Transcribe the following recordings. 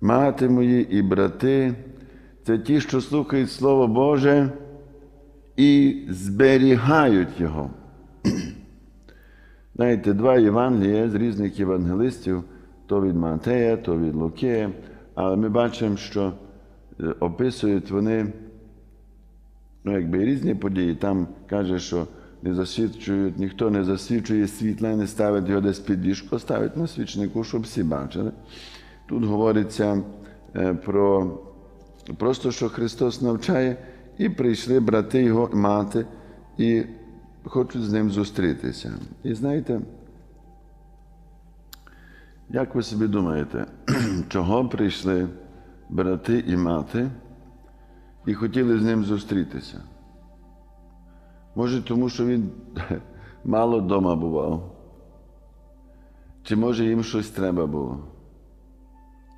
Мати мої і брати це ті, що слухають Слово Боже і зберігають Його. Знаєте, два Євангелія з різних євангелистів, то від Матея, то від Луки, але ми бачимо, що е, описують вони ну, якби різні події. Там каже, що не засвідчують, ніхто не засвідчує світла, не ставить його десь під ліжко, ставить на свічнику, щоб всі бачили. Тут говориться е, про просто, що Христос навчає, і прийшли брати його мати, і хочуть з ним зустрітися. І знаєте, як ви собі думаєте, чого прийшли брати і мати і хотіли з ним зустрітися? Може, тому що він мало вдома бував? Чи може їм щось треба було?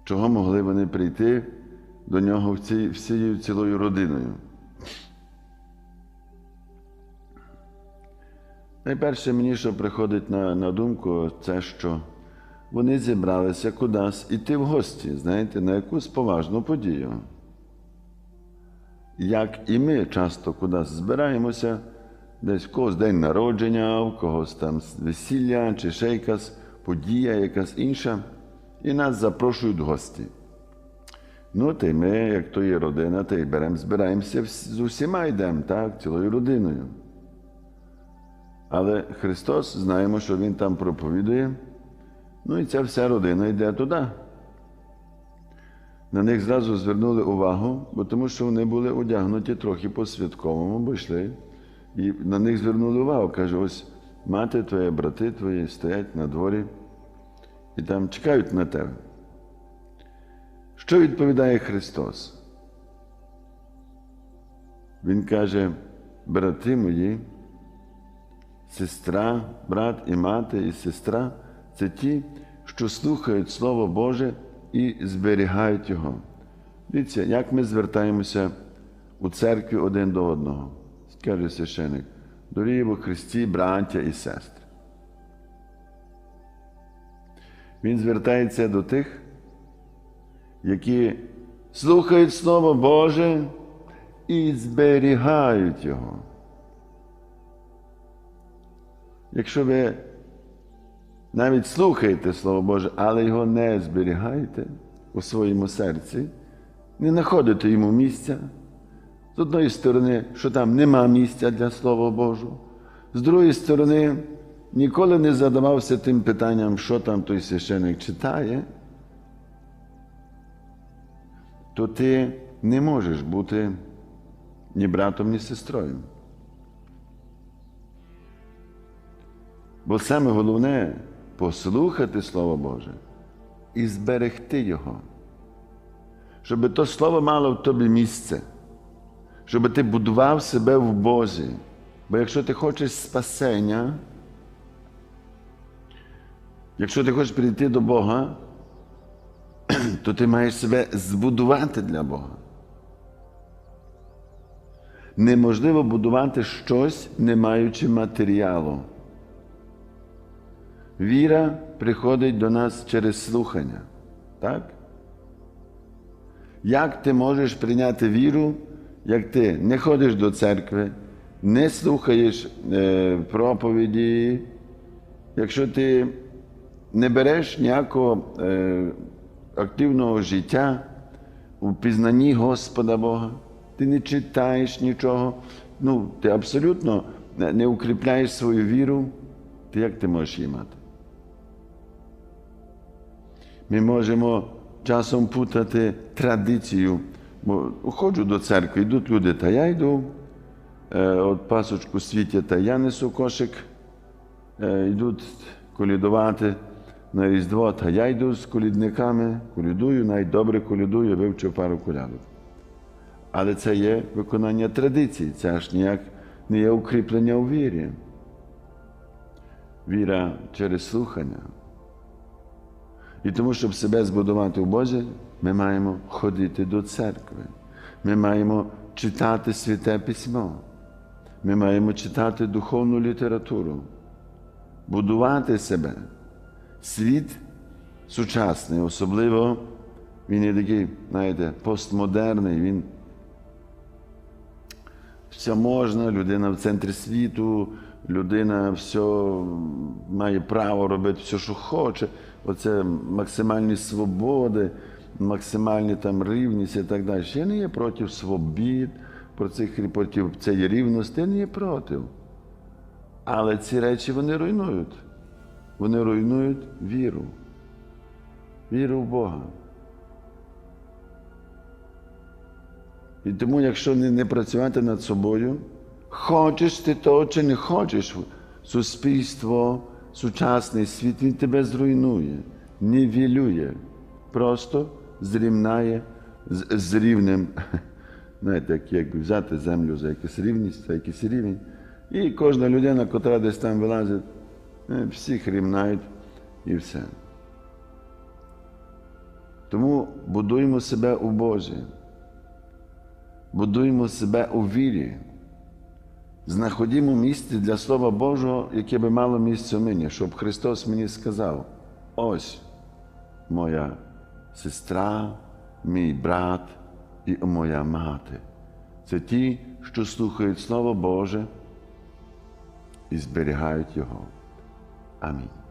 Чого могли вони прийти до нього всією цілою родиною? Найперше мені, що приходить на, на думку, це що вони зібралися кудись іти в гості, знаєте, на якусь поважну подію. Як і ми часто кудись збираємося, десь в когось день народження, в когось там весілля чи ще якась подія, якась інша, і нас запрошують гості. Ну, та й ми, як то є родина, та й беремо, збираємося з усіма йдемо, так, цілою родиною. Але Христос, знаємо, що Він там проповідує, ну і ця вся родина йде туди. На них зразу звернули увагу, бо тому що вони були одягнуті трохи по-святковому, бо йшли. І на них звернули увагу. Каже, ось мати твоя, брати твої стоять на дворі і там чекають на тебе. Що відповідає Христос? Він каже, брати мої, сестра, брат і мати, і сестра це ті, що слухають Слово Боже і зберігають Його. Дивіться, як ми звертаємося у церкві один до одного, каже священик, дорогі во Христі, браття і сестри. Він звертається до тих, які слухають Слово Боже і зберігають Його. Якщо ви навіть слухаєте Слово Боже, але його не зберігаєте у своєму серці, не знаходите йому місця. З одної сторони, що там нема місця для Слова Божого, з другої сторони, ніколи не задавався тим питанням, що там той священик читає, то ти не можеш бути ні братом, ні сестрою. Бо саме головне послухати Слово Боже і зберегти Його, щоб то Слово мало в тобі місце, щоб ти будував себе в Бозі. Бо якщо ти хочеш спасення, якщо ти хочеш прийти до Бога, то ти маєш себе збудувати для Бога. Неможливо будувати щось, не маючи матеріалу. Віра приходить до нас через слухання. Так? Як ти можеш прийняти віру, як ти не ходиш до церкви, не слухаєш е, проповіді, якщо ти не береш ніякого е, активного життя у пізнанні Господа Бога, ти не читаєш нічого, ну, ти абсолютно не укріпляєш свою віру, то як ти можеш її мати? Ми можемо часом путати традицію, бо ходжу до церкви, йдуть люди, та я йду, от пасочку світять, та я несу кошик, йдуть колідувати на Різдво, та я йду з колідниками, колідую, навіть добре колідую, вивчив пару колядок. Але це є виконання традицій, це аж ніяк не є укріплення у вірі. Віра через слухання. І тому, щоб себе збудувати в Бозі, ми маємо ходити до церкви. Ми маємо читати святе письмо. Ми маємо читати духовну літературу, будувати себе. Світ сучасний, особливо Він є такий, знаєте, постмодерний, він все можна, людина в центрі світу, людина все має право робити все, що хоче. Оце максимальні свободи, максимальні там рівність і так далі. Я не є проти свобід, про цих проти цієї рівності, я не є проти. Але ці речі вони руйнують. Вони руйнують віру. Віру в Бога. І тому, якщо не, не працювати над собою, хочеш ти того чи не хочеш, суспільство, сучасний світ, він тебе зруйнує, нівелює, просто зрівнає з, з рівнем, знаєте, як, як взяти землю за якусь рівність, за якийсь рівень. І кожна людина, котра десь там вилазить, всіх рівнають і все. Тому будуємо себе у Божі будуємо себе у вірі, знаходімо місце для Слова Божого, яке би мало місце в мені, щоб Христос мені сказав: ось моя сестра, мій брат і моя мати. Це ті, що слухають Слово Боже і зберігають Його. Amén.